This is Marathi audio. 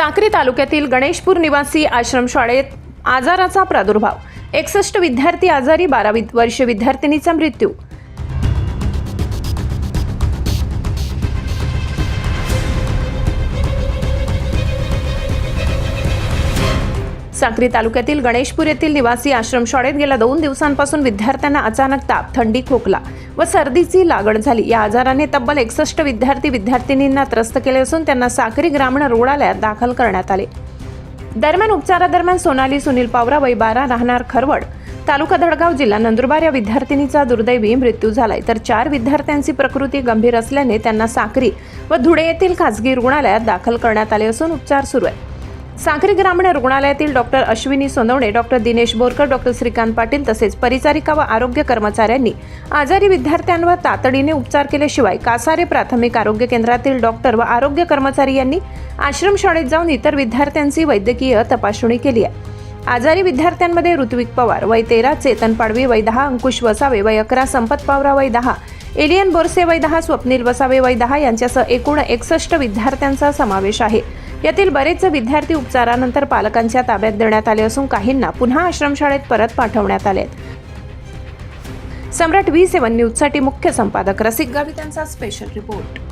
साक्री तालुक्यातील गणेशपूर निवासी आश्रमशाळेत आजाराचा प्रादुर्भाव. एकसष्ट विद्यार्थी आजारी बारा वर्षीय वर्ष विद्यार्थिनीचा मृत्यू. साक्री तालुक्यातील गणेशपूर येथील निवासी आश्रमशाळेत गेल्या दोन दिवसांपासून विद्यार्थ्यांना अचानक ताप थंडी खोकला व सर्दीची लागण झाली. या आजाराने तब्बल एकसष्ट विद्यार्थी विद्यार्थिनींना त्रस्त केले असून त्यांना साक्री ग्रामीण रुग्णालयात दाखल करण्यात आले. दरम्यान उपचारादरम्यान सोनाली सुनील पावरा वय बारा राहणार खरवड तालुका धडगाव जिल्हा नंदुरबार या विद्यार्थिनीचा दुर्दैवी मृत्यू झालाय. तर चार विद्यार्थ्यांची प्रकृती गंभीर असल्याने त्यांना साक्री व धुळे येथील खासगी रुग्णालयात दाखल करण्यात आले असून उपचार सुरू आहे साक्री ग्रामीण रुग्णालयातील doctor Ashwini Sonawane doctor Dinesh Borkar doctor Shrikant Patil तसेच परिचारिका व आरोग्य कर्मचाऱ्यांनी आजारी विद्यार्थ्यांवर तातडीने उपचार केल्याशिवाय कासारे प्राथमिक आरोग्य केंद्रातील डॉक्टर व आरोग्य कर्मचारी यांनी आश्रमशाळेत जाऊन इतर विद्यार्थ्यांची वैद्यकीय तपासणी केली आहे. आजारी विद्यार्थ्यांमध्ये ऋत्विक पवार वय तेरा चेतन पाडवी वय दहा अंकुश वसावे वय अकरा संपत पावरा वय दहा एलियन बोरसे वय दहा स्वप्नील वसावे वय दहा यांच्यासह एकूण एकसष्ट विद्यार्थ्यांचा समावेश आहे. यातील बरेच विद्यार्थी उपचारानंतर पालकांच्या ताब्यात देण्यात आले असून काहींना पुन्हा आश्रमशाळेत परत पाठवण्यात आले सम्राट व्ही सेवन न्यूजसाठी मुख्य संपादक रसिक गावितांचा स्पेशल रिपोर्ट